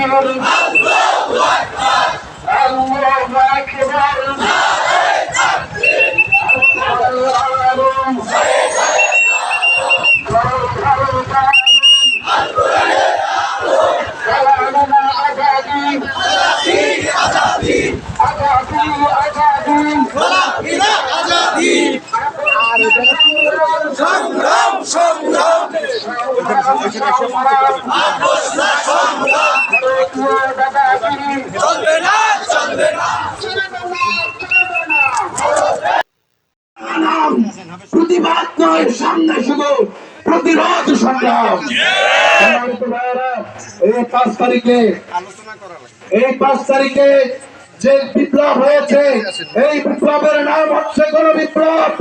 أكبر الله أكبر سلامنا أجابي أجابي সংগ্রাম সংগ্রাম প্রতিবাদ নয় সামনে শুধু প্রতিরোধ সংগ্রাম। এই পাঁচ তারিখে এই পাঁচ তারিখে যে বিপ্লব হয়েছে, এই বিপ্লবের নাম হচ্ছে কোন বিপ্লব।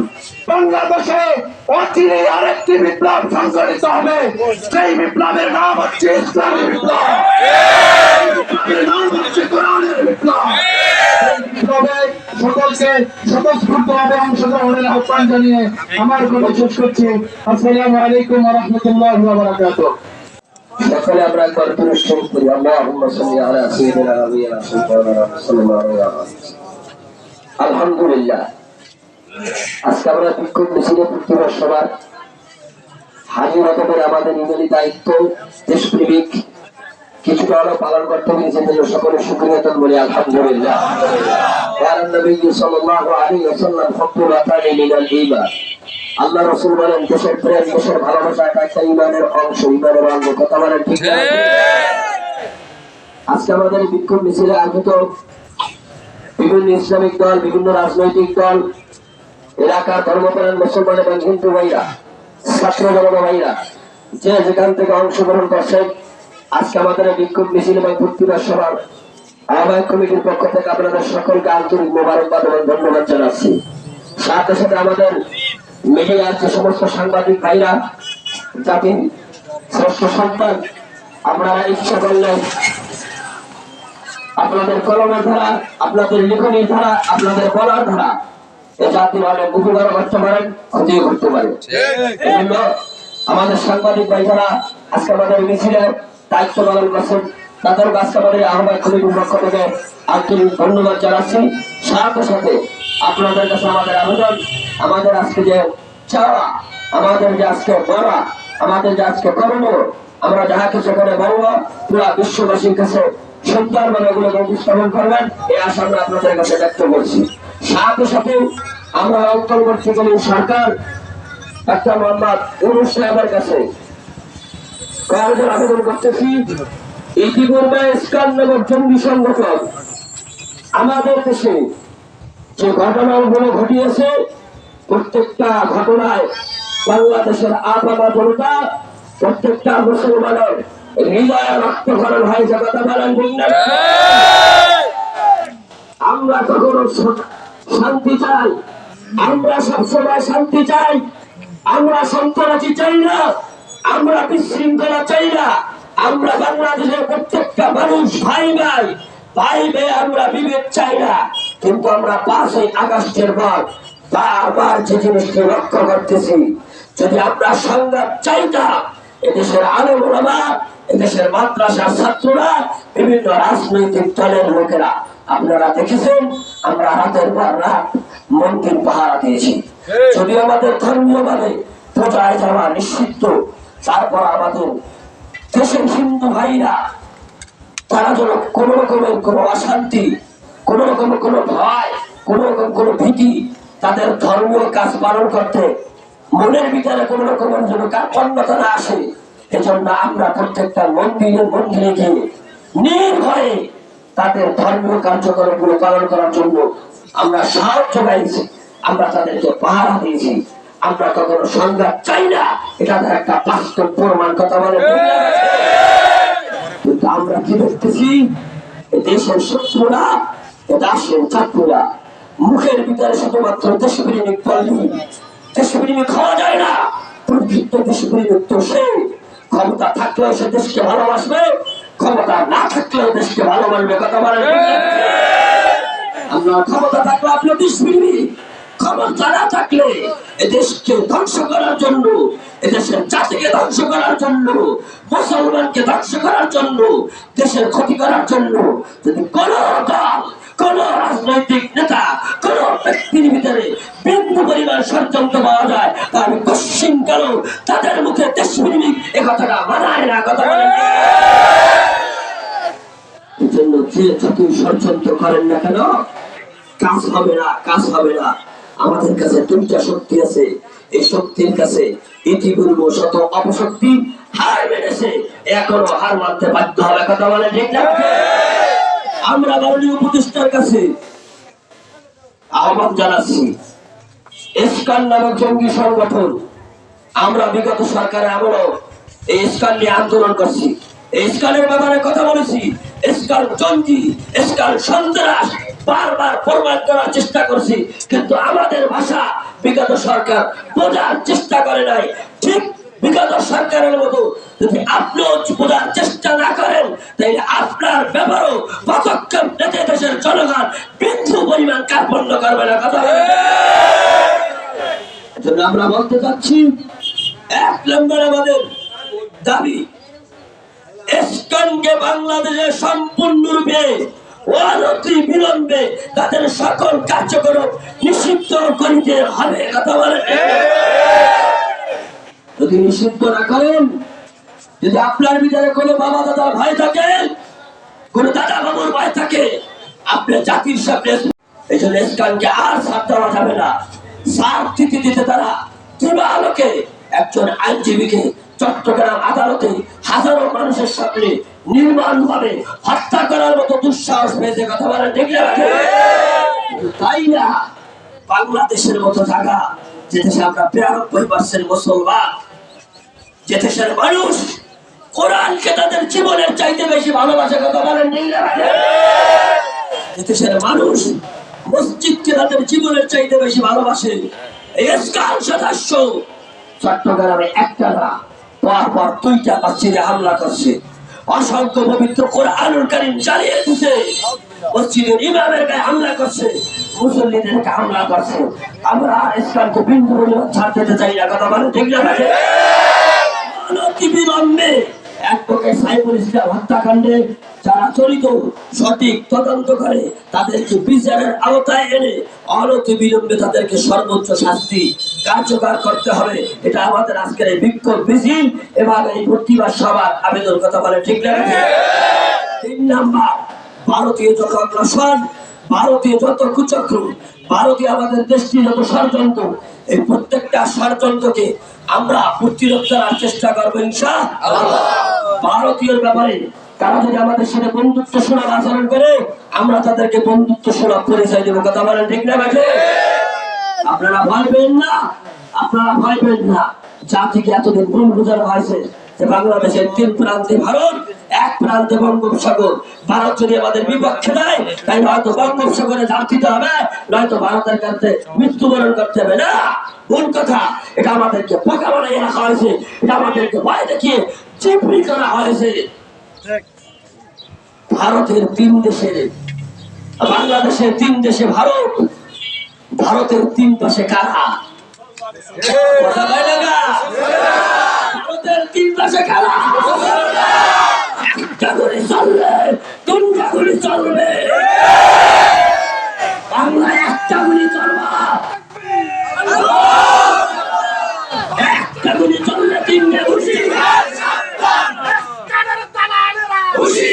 বাংলাদেশে অচিরে আরেকটি বিপ্লব সংঘটিত হবে। সেই বিপ্লবের নাম হচ্ছে ইসলামী বিপ্লব। জানিয়ে আমার আসসালামু আলাইকুম রহমতুল্লাহ সকলে আমরা একবার পরিশ্রম করি। সাল্লি আলা সাল্লাল্লাহু আলাইহি আলহামদুলিল্লাহ। আজকে আমরা বিক্ষোভ মিছিলে প্রতিবার সবার হাজির হতে আমাদের ইমেলি দায়িত্ব দেশপ্রেমিক কিছুটা হলেও পালন করতে পেরেছে সকলে সুক্রিয়তন বলি আলহামদুলিল্লাহ। কারণ নবী সাল্লাল্লাহু আলাইহি ওয়াসাল্লাম ফকুল আতানি মিনাল ঈমান। আল্লাহ রসুল বলেন দেশের প্রেম দেশের ভালোবাসা এটা একটা ইমানের অংশ ইমানের অঙ্গ কথা বলেন ঠিক আজকে আমাদের বিক্ষোভ মিছিলে বিভিন্ন ইসলামিক দল বিভিন্ন রাজনৈতিক দল এলাকার ধর্মপ্রাণ মুসলমান এবং হিন্দু ভাইরা ছাত্র জনতা ভাইরা যে যেখান থেকে অংশগ্রহণ করছেন আজকে আমাদের বিক্ষোভ মিছিল এবং ভর্তিবার সভার আহ্বায়ক কমিটির পক্ষ থেকে আপনাদের সকলকে আন্তরিক মোবারকবাদ এবং ধন্যবাদ জানাচ্ছি। সাথে সাথে আমাদের মিডিয়ার যে সমস্ত সাংবাদিক ভাইরা জাতির শ্রেষ্ঠ সন্তান আপনারা ইচ্ছা করলে আপনাদের কলমের ধারা আপনাদের লিখনির ধারা আপনাদের বলার ধারা এ জাতির অনেক উপকার করতে পারেন ক্ষতিও করতে পারেন আমাদের সাংবাদিক ভাই যারা আজকে আমাদের মিছিলে দায়িত্ব পালন করছেন তাদের আমাদের আহ্বায়ক কমিটির পক্ষ থেকে আন্তরিক ধন্যবাদ জানাচ্ছি সাথে সাথে আপনাদের কাছে আমাদের আবেদন আমাদের আজকে যে চাওয়া আমাদের যে আজকে বলা আমাদের যে আজকে কর্ম আমরা যাহা কিছু করে বলব পুরা বিশ্ববাসীর কাছে সুন্দর ভাবে এগুলো উপস্থাপন করবেন এই আশা আমরা আপনাদের কাছে ব্যক্ত করছি সাথে সাথে আমরা অন্তর্বর্তীকালীন সরকার ডাক্তার মোহাম্মদ সাহেবের কাছে আবেদন করতেছি। ইতিপূর্বে ইস্কান্নগর আমাদের দেশে যে ঘটনাগুলো ঘটিয়েছে, প্রত্যেকটা প্রত্যেকটা মুসলমানের হৃদয় রক্তকরণ হয়, যে আমরা শান্তি চাই, আমরা সবসময় শান্তি চাই, আমরা সন্ত্রাসী চাই না। আমরা বিশৃঙ্খলা চাই না। আমরা বাংলাদেশের প্রত্যেকটা মানুষ ভাই ভাই ভাই ভাই আমরা বিভেদ চাই না। কিন্তু আমরা পাঁচই আগস্টের পর বারবার যে জিনিসটি লক্ষ্য করতেছি যদি আমরা সংঘাত চাইতাম এদেশের আলমা এদেশের মাদ্রাসার ছাত্ররা বিভিন্ন রাজনৈতিক দলের লোকেরা আপনারা দেখেছেন আমরা রাতের পর রাত মন্দির পাহারা দিয়েছি। যদি আমাদের ধর্মীয় ভাবে পূজায় যাওয়া নিষিদ্ধ তারপর আমাদের দেশের হিন্দু ভাইরা, তারা যেন কোন রকমের কোন অশান্তি, কোন রকমের কোন ভয়, কোন রকম কোন ভীতি তাদের ধর্মীয় কাজ পালন করতে মনের ভিতরে কোন রকমের যেন কার্পণ্যতা না আসে, এজন্য আমরা প্রত্যেকটা মন্দিরে মন্দিরে গিয়ে নির্ভয়ে তাদের ধর্মীয় কার্যক্রমগুলো পালন করার জন্য আমরা সাহায্য পাইছি, আমরা তাদেরকে পাহারা দিয়েছি। আমরা কখনো সংঘাত চাই না। এটা একটা বাস্তব প্রমাণ কথা বলে। কিন্তু আমরা কি দেখতেছি? দেশের শত্রুরা দাসের চাকুরা। মুখের ভিতরে শুধুমাত্র দেশপ্রেমিক বললি দেশপ্রেমিক খাওয়া যায় না। প্রকৃত দেশপ্রেমিক তো সে। ক্ষমতা থাকলেও সে দেশকে ভালোবাসবে। ক্ষমতা না থাকলেও দেশকে ভালোবাসবে, কথা বলেন। আমরা ক্ষমতা থাকলে আপনি দেশপ্রেমী ক্ষমতা না থাকলে এদেশকে ধ্বংস করার জন্য এদেশের জাতিকে ধ্বংস করার জন্য, মুসলমানকে ধ্বংস করার জন্য, দেশের ক্ষতি করার জন্য, যদি কোন দল, কোন রাজনৈতিক নেতা, কোন ব্যক্তির ভিতরে বিন্দু পরিমাণ ষড়যন্ত্র পাওয়া যায় তাহলে কশ্চিন কেন তাদের মুখে দেশপ্রেমিক এ কথাটা মানায় না কথা জন্য যে যতই ষড়যন্ত্র করেন না কেন, কাজ হবে না, কাজ হবে না। আমাদের কাছে দুইটা শক্তি আছে। এই শক্তির কাছে ইতিপূর্ব শত অপশক্তি হার মেনেছে এখনও হার মানতে বাধ্য হবে। কথা বলে ঠিক না? আমরা মাননীয় উপদেষ্টার কাছে আহ্বান জানাচ্ছি। ইস্কান নামক জঙ্গি সংগঠন, আমরা বিগত সরকারে আমলেও এই ইস্কান নিয়ে আন্দোলন করছি। ইস্কানের ব্যাপারে কথা বলেছি। ইস্কান জঙ্গি, ইস্কান সন্ত্রাস। বারবার প্রমাণ করার চেষ্টা করছি, কিন্তু আমাদের ভাষা বিগত সরকার বোঝার চেষ্টা করে নাই ঠিক বিগত সরকারের মতো যদি আপনিও বোঝার চেষ্টা না করেন, তাহলে আপনার ব্যাপারও পদক্ষেপ নিতে দেশের জনগণ বিন্দু পরিমাণ কার্পণ্য করবে না কথা। এজন্য আমরা বলতে চাচ্ছি, এক নম্বর আমাদের দাবি বাংলাদেশে সম্পূর্ণরূপে বিলম্বে তাদের সকল কার্যক্রম নিষিদ্ধ করিতে হবে কথা বলে। যদি নিষিদ্ধ না করেন, যদি আপনার ভিতরে কোনো বাবা দাদার ভাই থাকে, কোন দাদা বাবুর ভাই থাকে, আপনি জাতির সামনে এই জন্য আর সাথ দেওয়া যাবে না। সার দিতে দিতে তারা দিবালোকে একজন আইনজীবীকে চট্টগ্রাম আদালতে হাজারো মানুষের সামনে নির্মাণ ভাবে হত্যা করার মতো দুঃসাহস পেয়েছে কথা ঠিক না? তাই না? বাংলাদেশের মতো জায়গা যে দেশে আমরা বিরানব্বই পার্সেন্ট মুসলমান। যে দেশের মানুষ কোরআনকে তাদের জীবনের চাইতে বেশি ভালোবাসে কথা বলেন যে দেশের মানুষ মসজিদকে তাদের জীবনের চাইতে বেশি ভালোবাসে। এই সদস্য চট্টগ্রামে একটা না পরপর পর দুইটা মসজিদে হামলা করছে। অসংখ্য পবিত্র কোরআনুল কারিম চালিয়ে দিছে। মসজিদের ইমামের গায়ে হামলা করছে মুসল্লিদেরকে হামলা করছে। আমরা ইসলামকে বিন্দু ছাড় দিতে চাই না, কথা বলে ঠিক না ভাই? অ্যাডভোকেট সাইফুল ইসলাম হত্যাকাণ্ডে যারা সঠিক তদন্ত করে, তাদেরকে বিচারের আওতায় এনে অনতি বিলম্বে তাদেরকে সর্বোচ্চ শাস্তি কার্যকর করতে হবে। এটা আমাদের আজকের এই বিক্ষোভ মিছিল। এবং এই প্রতিবাদ সভার আবেদন কথা বলে, ঠিক তিন নাম্বার, ভারতীয় যত অগ্রসর, ভারতীয় যত কুচক্র, ভারতীয় আমাদের দেশটির যত ষড়যন্ত্র, এই প্রত্যেকটা ষড়যন্ত্রকে আমরা প্রতিরোধ করার চেষ্টা করব ইনশা ভারতীয় ব্যাপারে তারা যদি আমাদের সাথে বন্ধুত্ব সুলভ আচরণ করে, আমরা তাদেরকে বন্ধুত্ব সুলভ পরিচয় দেবো। কথা বলেন ঠিক না বাজে আপনারা ভয় পেন না? আপনারা ভয় পেন না। জাতিকে এতদিন ভুল বোঝানো হয়েছে যে বাংলাদেশের তিন প্রান্তে ভারত, এক প্রান্তে বঙ্গোপসাগর। ভারত যদি আমাদের বিপক্ষে দেয় তাই হয়তো বঙ্গোপসাগরে ঝাঁপ হবে, নয়তো ভারতের কাছে মৃত্যুবরণ করতে হবে না। ভুল কথা। এটা আমাদেরকে ফাঁকা বানাই রাখা হয়েছে। এটা আমাদেরকে ভয় দেখিয়ে চিপড়ি করা হয়েছে ভারতের তিন দেশের বাংলাদেশের তিন দেশে ভারত ভারতের তিন পাশে কারা? কথা কয় না গা? ভারতের তিন পাশে কারা? একটা করে চলবে তিনটা করে চলবে। বাংলা একটা গুলি চলবা একটা গুলি চললে তিনটে ঘুষি হুশিয়ার সাবধান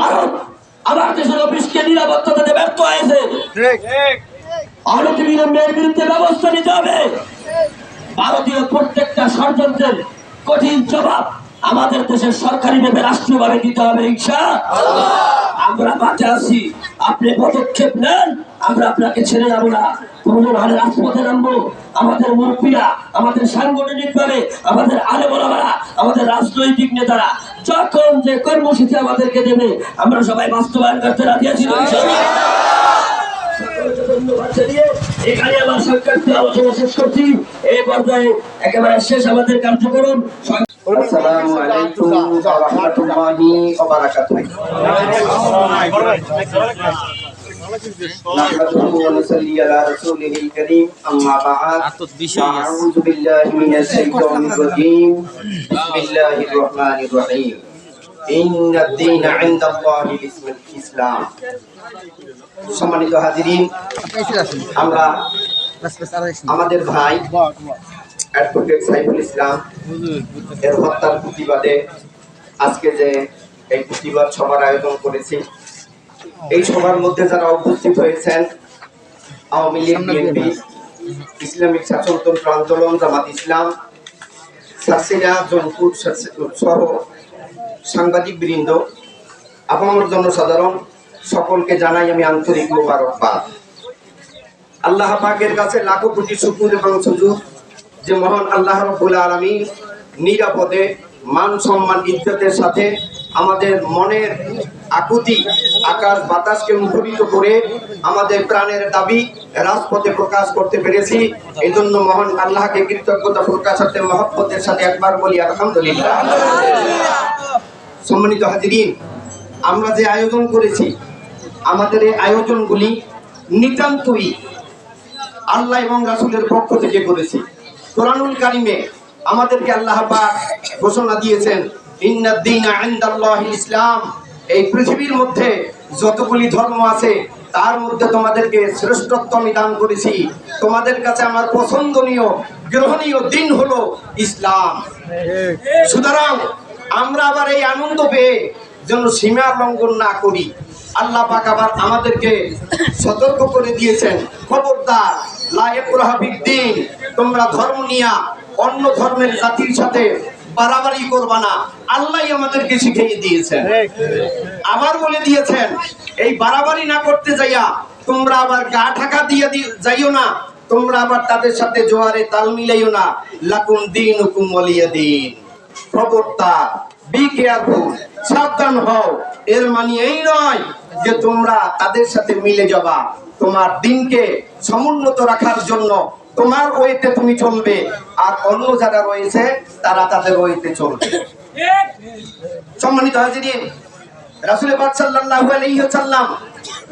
ভারত আমার দেশের অফিসকে নিরাপত্তা দিতে ব্যর্থ হয়েছে। অনতি বিলম্বের বিরুদ্ধে ব্যবস্থা নিতে হবে। ভারতীয় প্রত্যেকটা ষড়যন্ত্রের কঠিন জবাব আমাদের দেশের সরকারি ভাবে রাষ্ট্রীয় ভাবে দিতে হবে ইচ্ছা আমরা বাঁচে আছি। আপনি পদক্ষেপ নেন আমরা আপনাকে ছেড়ে যাব না। প্রয়োজন হলে রাজপথে নামবো। আমাদের মুরব্বীরা আমাদের সাংগঠনিক ভাবে আমাদের আলেমরা আমাদের রাজনৈতিক নেতারা যখন যে কর্মসূচি আমাদেরকে দেবে আমরা সবাই বাস্তবায়ন করতে রাজি আছি এখানে আমার আলোচনা শেষ করছি। এই পর্যায়ে একেবারে শেষ আমাদের কার্যক্রম। আসসালামু আলাইকুম ওয়া রাহমাতুল্লাহি ওয়া বারাকাতুহু। نحمده ونصلي على رسوله الكريم أما بعد أعوذ بالله من الشيطان الرجيم بسم الله الرحمن الرحيم إن الدين عند الله الإسلام সম্মানিত হাজিরিন আমরা আমাদের ভাই অ্যাডভোকেট সাইফুল ইসলাম এর হত্যার প্রতিবাদে আজকে যে এই প্রতিবাদ সভার আয়োজন করেছি এই সভার মধ্যে যারা উপস্থিত হয়েছেন আওয়ামী লীগ বিএনপি ইসলামিক শাসনতন্ত্র আন্দোলন জামাত ইসলাম সাসিনা জনপুর সহ সাংবাদিক বৃন্দ আপনার জনসাধারণ সকলকে জানাই আমি আন্তরিক মোবারকবাদ। আল্লাহ পাকের কাছে লাখো কোটি শুকুর এবং সুযোগ যে মহান আল্লাহ রব্বুল আলামিন নিরাপদে মান সম্মান ইজ্জতের সাথে আমাদের মনের আকুতি আকাশ বাতাসকে মুখরিত করে আমাদের প্রাণের দাবি রাজপথে প্রকাশ করতে পেরেছি। এই জন্য মহান আল্লাহকে কৃতজ্ঞতা প্রকাশাতে মহব্বতের সাথে একবার বলি, আলহামদুলিল্লাহ। সম্মানিত হাজিরিন, আমরা যে আয়োজন করেছি, আমাদের এই আয়োজনগুলি নিতান্তই আল্লাহ এবং রাসুলের পক্ষ থেকে করেছি। কোরআনুল কারিমে আমাদেরকে আল্লাহ ঘোষণা দিয়েছেন, ইন্নাদ্দিনা ইসলাম। এই পৃথিবীর মধ্যে যতগুলি ধর্ম আছে, তার মধ্যে তোমাদেরকে শ্রেষ্ঠত্ব আমি দান করেছি। তোমাদের কাছে আমার পছন্দনীয়, গ্রহণীয় দিন হলো ইসলাম। সুতরাং আমরা আবার এই আনন্দ পেয়ে যেন সীমা লঙ্ঘন না করি। আল্লাহ পাক আবার আমাদেরকে সতর্ক করে দিয়েছেন। খবরদার লাইকুরহাবিদ্দিন তোমরা ধর্ম নিয়া অন্য ধর্মের জাতির সাথে বাড়াবাড়ি করবা না। আল্লাহ আমাদেরকে শিখিয়ে দিয়েছেন। আবার বলে দিয়েছেন এই বাড়াবাড়ি না করতে যাইয়া তোমরা আবার গা ঢাকা দিয়ে যাইও না। তোমরা আবার তাদের সাথে জোয়ারে তাল মিলাইও না। লাকুম দিন হুকুম বলিয়া দিন প্রবর্তা বি কেয়ারফুল সাবধান হও। এর মানে এই নয় যে তোমরা তাদের সাথে মিলে যাবা। তোমার দিনকে সমুন্নত রাখার জন্য তোমার ওইতে তুমি চলবে, আর অন্য যারা রয়েছে, তারা তাদের ওইতে চলবে। সম্মানিত হাজিরিন রাসুল পাক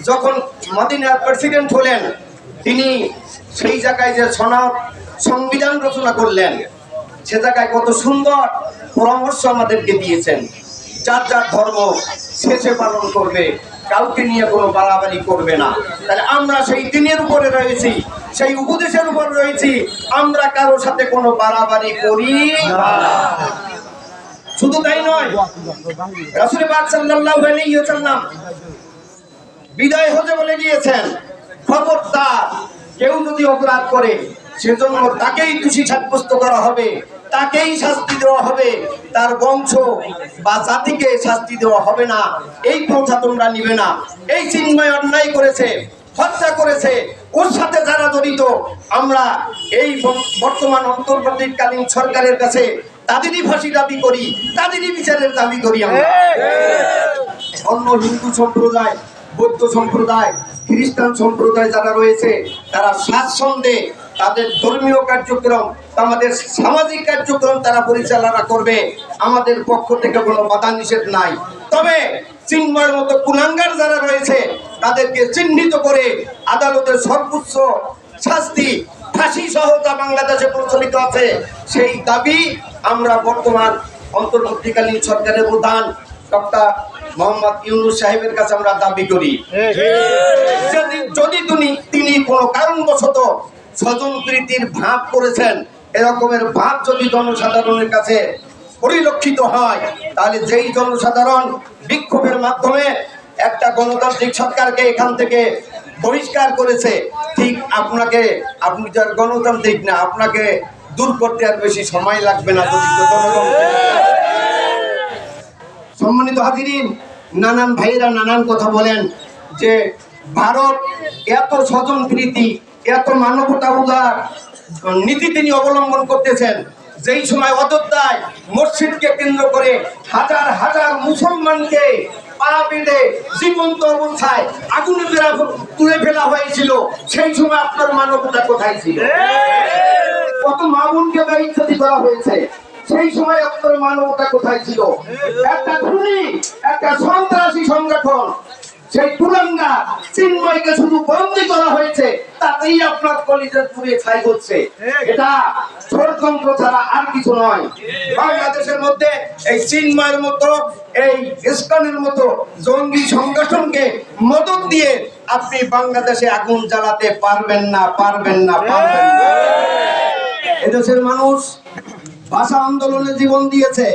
যখন মদিনার প্রেসিডেন্ট হলেন, তিনি সেই জায়গায় যে সনদ, সংবিধান রচনা করলেন, সে জায়গায় কত সুন্দর পরামর্শ আমাদেরকে দিয়েছেন। যার যার ধর্ম শেষে পালন করবে, কাউকে নিয়ে কোনো বাড়াবাড়ি করবে না। তাহলে আমরা সেই দিনের উপরে রয়েছি সেই উপদেশের উপর রয়েছি, আমরা কারও সাথে কোনো বাড়াবাড়ি করি শুধু তাই নয়, রাসূল বিদায় হতে বলে গিয়েছেন, খবরদার, কেউ যদি অপরাধ করে, সেজন্য তাকেই দোষী সাব্যস্ত করা হবে, তাকেই শাস্তি দেওয়া হবে, তার বংশ বা জাতিকে শাস্তি দেওয়া হবে না। এই প্রথা তোমরা নিবে না। এই চিন্ময় অন্যায় করেছে। হত্যা করেছে, ওর সাথে যারা জড়িত, আমরা এই বর্তমান অন্তর্বর্তীকালীন সরকারের কাছে তাদেরই ফাঁসি দাবি করি, তাদেরই বিচারের দাবি করি অন্য হিন্দু সম্প্রদায়, বৌদ্ধ সম্প্রদায়, খ্রিস্টান সম্প্রদায় যারা রয়েছে, তারা স্বাচ্ছন্দ্যে তাদের ধর্মীয় কার্যক্রম, আমাদের সামাজিক কার্যক্রম তারা পরিচালনা করবে, আমাদের পক্ষ থেকে কোনো বাধা নিষেধ নাই। তবে চিন্ময়ের মতো কুলাঙ্গার যারা রয়েছে তাদেরকে চিহ্নিত করে আদালতের সর্বোচ্চ শাস্তি ফাঁসি সহ যা বাংলাদেশে প্রচলিত আছে, সেই দাবি আমরা বর্তমান অন্তর্বর্তীকালীন সরকারের প্রধান ডক্টর মোহাম্মদ ইউনুস সাহেবের কাছে আমরা দাবি করি। যদি তিনি তিনি কোনো কারণবশত স্বজন প্রীতির ভাব করেছেন, এরকমের ভাব যদি জনসাধারণের কাছে পরিলক্ষিত হয়, তাহলে যেই জনসাধারণ বিক্ষোভের মাধ্যমে একটা গণতান্ত্রিক সরকারকে এখান থেকে বহিষ্কার করেছে, ঠিক আপনাকে, আপনি যার গণতান্ত্রিক না, আপনাকে দূর করতে আর বেশি সময় লাগবে না সম্মানিত হাজিরিন, নানান ভাইরা নানান কথা বলেন যে ভারত এত স্বজন প্রীতি এত মানবতা উদার নীতি তিনি অবলম্বন করতেছেন। যেই সময় অযোধ্যায় মসজিদকে কেন্দ্র করে হাজার হাজার মুসলমানকে পা বেঁধে জীবন্ত অবস্থায় তুলে ফেলা হয়েছিল, সেই সময় আপনার মানবতা কোথায় ছিল? কত মা বোনকে ইত্যাদি করা হয়েছে, সেই সময় আপনার মানবতা কোথায় ছিল? একটা খুনি, একটা সন্ত্রাসী সংগঠন সেই তুলঙ্গা চিন্ময়কে শুধু বন্দি করা হয়েছে তাতেই আপনার কলিজার পুড়ে ছাই হচ্ছে। এটা ষড়যন্ত্র ছাড়া আর কিছু নয়। বাংলাদেশের মধ্যে এই চিন্ময়ের মতো এই ইস্কনের মতো জঙ্গি সংগঠনকে মদত দিয়ে আপনি বাংলাদেশে আগুন জ্বালাতে পারবেন না পারবেন না পারবেন না। এদেশের মানুষ ভাষা আন্দোলনে জীবন দিয়েছে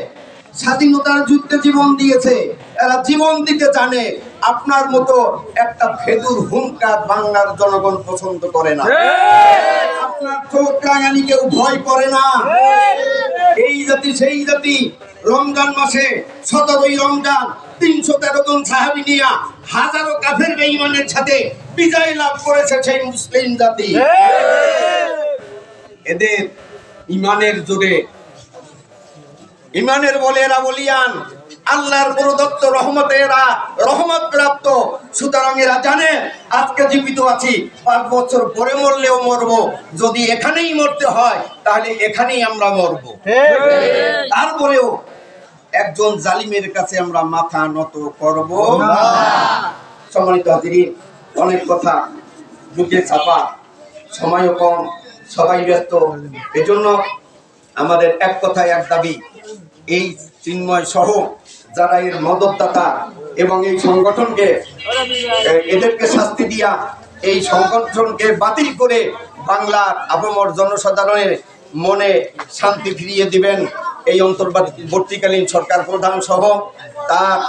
স্বাধীনতার যুদ্ধে জীবন দিয়েছে এরা জীবন দিতে জানে। আপনার মতো একটা ফেদুর হুঙ্কার বাংলার জনগণ পছন্দ করে না। আপনার চোখ রাঙানি কেউ ভয় করে না। এই জাতি সেই জাতি রমজান মাসে সতেরোই রমজান তিনশো তেরো জন সাহাবি নিয়া হাজারো কাফের বেঈমানের সাথে বিজয় লাভ করেছে সেই মুসলিম জাতি। এদের ইমানের জোরে ইমানের বলে এরা বলিয়ান। আল্লাহর প্রদত্ত রহমতে এরা রহমত প্রাপ্ত। সুতরাং এরা জানে আজকে জীবিত আছি পাঁচ বছর পরে মরলেও মরবো। যদি এখানেই মরতে হয় তাহলে এখানেই আমরা মরবো। তারপরেও একজন জালিমের কাছে আমরা মাথা নত করব। সম্মানিত হাজিরিন অনেক কথা বুকে ছাপা সময়ও কম সবাই ব্যস্ত। এজন্য আমাদের এক কথায় এক দাবি এই চিন্ময় সহ যারা এর মদতদাতা এবং এই সংগঠনকে এদেরকে শাস্তি দিয়া এই সংগঠনকে বাতিল করে বাংলার আপামর জনসাধারণের মনে শান্তি ফিরিয়ে দিবেন এই অন্তর্বর্তীকালীন সরকার প্রধান সহ। তার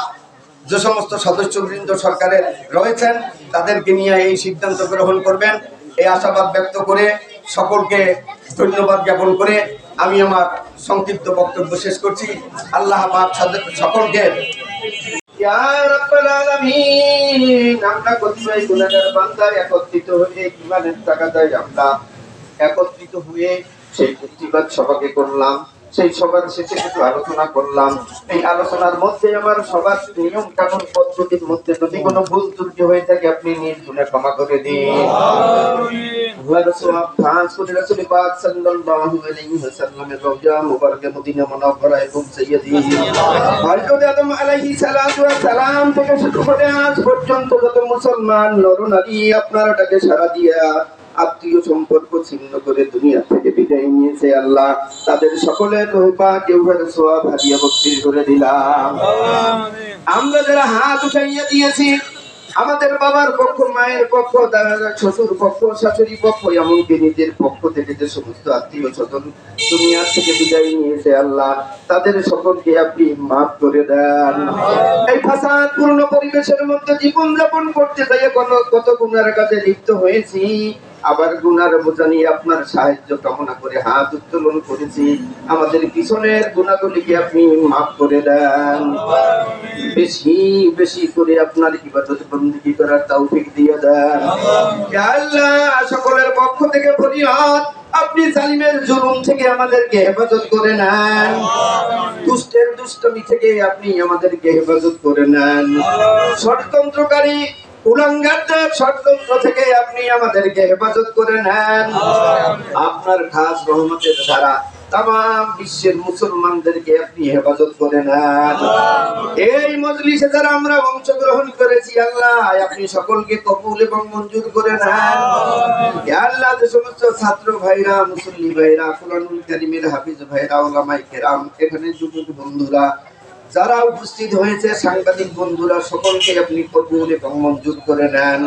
যে সমস্ত সদস্যবৃন্দ সরকারে রয়েছেন, তাদেরকে নিয়ে এই সিদ্ধান্ত গ্রহণ করবেন। এই আশাবাদ ব্যক্ত করে সকলকে ধন্যবাদ জ্ঞাপন করে আমি আমার সংক্ষিপ্ত বক্তব্য শেষ করছি। আল্লাহ সকলকে একত্রিত হয়ে সেই প্রতিবাদ সভাকে করলাম। সেই সবার শেষে কিছু আলোচনা করলাম। এই আলোচনার মধ্যে আমার সবার নিয়ম কানুন পদ্ধতির মধ্যে যদি কোনো ভুল ত্রুটি হয়ে থাকে, আপনি নির্জনে ক্ষমা করে দিন। মুসলমান নরনারী আপনার সাড়া দিয়া আত্মীয় সম্পর্ক ছিন্ন করে দুনিয়া থেকে বিদায় নিয়েছে আল্লাহ। তাদের সকলের রহিপা কেউ সোয়াব হাদিয়া বক্তির করে দিলাম। আমরা যারা হাত উঠাইয়া দিয়েছি আমাদের বাবার পক্ষ মায়ের পক্ষ দাদা শ্বশুর পক্ষ শাশুড়ি পক্ষ এমনকি নিজের পক্ষ থেকে যে সমস্ত আত্মীয় স্বজন দুনিয়া থেকে বিদায় নিয়েছে আল্লাহ তাদের সকলকে আপনি মাফ করে দেন। এই ফাসাদ পূর্ণ পরিবেশের মধ্যে জীবন যাপন করতে চাই কত কত গুণার কাছে লিপ্ত হয়েছি। আবার গুনার বোঝা নিয়ে আপনার সাহায্য কামনা করে হাত উত্তোলন করেছি। আমাদের পিছনের গুণাগুলিকে আপনি মাফ করে দেন। বেশি বেশি করে আপনার ইবাদত বন্দী করার তৌফিক দিয়ে দেন। আল্লাহ। সকলের পক্ষ থেকে ফরিয়াদ আপনি জালিমের জুলুম থেকে আমাদেরকে হেফাজত করে নেন। দুষ্টের দুষ্টমি থেকে আপনি আমাদেরকে হেফাজত করে নেন। ষড়যন্ত্রকারী থেকে আপনি আমাদেরকে হেফাজত করে নেন। আপনার খাস রহমতের দ্বারা তাম বিশ্বের মুসলমানদেরকে আপনি হেফাজত করে নেন। এই মজলিসে যারা আমরা অংশগ্রহণ করেছি, আল্লাহ আপনি সকলকে কবুল এবং মঞ্জুর করে নেন। আল্লাহ, যে সমস্ত ছাত্র ভাইরা, মুসল্লি ভাইরা, কোরআনুল কারিমের হাফিজ ভাইরা ওলামাই কেরাম, এখানে যুবক বন্ধুরা যারা উপস্থিত হয়েছে, সাংবাদিক বন্ধুরা, সকলকে আপনি কবুল এবং মঞ্জুর করে নেন।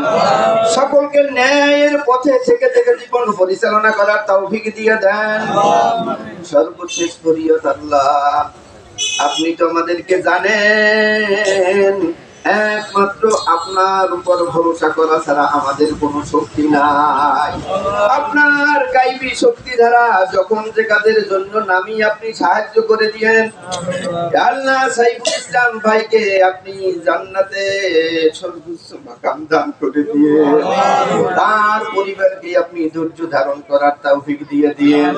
সকলকে ন্যায়ের পথে থেকে থেকে জীবন পরিচালনা করার তৌফিক দিয়ে দেন। সর্বশেষ করিয়া আপনি তো আমাদেরকে জানেন একমাত্র আপনার উপর ভরসা করা ছাড়া আমাদের কোনো শক্তি নাই। আপনার গাইবী শক্তি দ্বারা যখন যে কাজের জন্য নামি আপনি সাহায্য করে দিয়েন, আল্লাহ সাইফুল ইসলাম ভাইকে আপনি জান্নাতে সর্বোচ্চ মাকাম দান করে দিয়ে, তার পরিবারকে আপনি ধৈর্য ধারণ করার তৌফিক দিয়ে দিয়েন।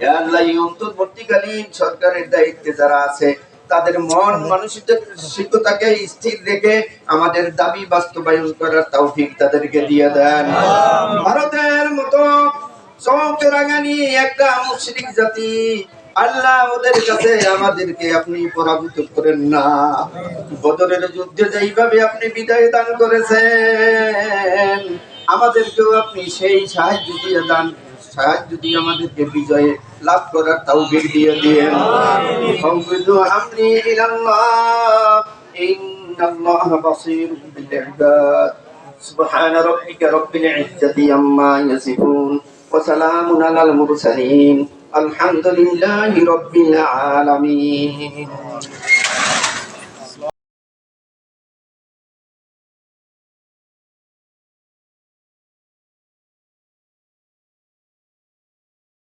হে আল্লাহ অন্তর্বর্তীকালীন সরকারের দায়িত্বে যারা আছে তাদের মন মানসিকতাকে স্থির রেখে আমাদের দাবি বাস্তবায়ন করার তৌফিক তাদেরকে দিয়ে দেন। ভারতের মতো একটা মুশরিক জাতি আল্লাহ ওদের কাছে আমাদেরকে আপনি পরাভূত করেন না। বদরের যুদ্ধে যেইভাবে আপনি বিদায় দান করেছেন আমাদেরকেও আপনি সেই সাহায্য দিয়ে দান সাহায্য দিয়ে আমাদেরকে বিজয়ে লাভ করার তৌফিক দিয়ে দিয়েন সংবিদু আমনি ইলাল্লাহ ইন্নাল্লাহ বাসীরুম বিল ইবাদ سبحان ربك رب العزة عما يصفون وسلام على المرسلين الحمد لله رب العالمين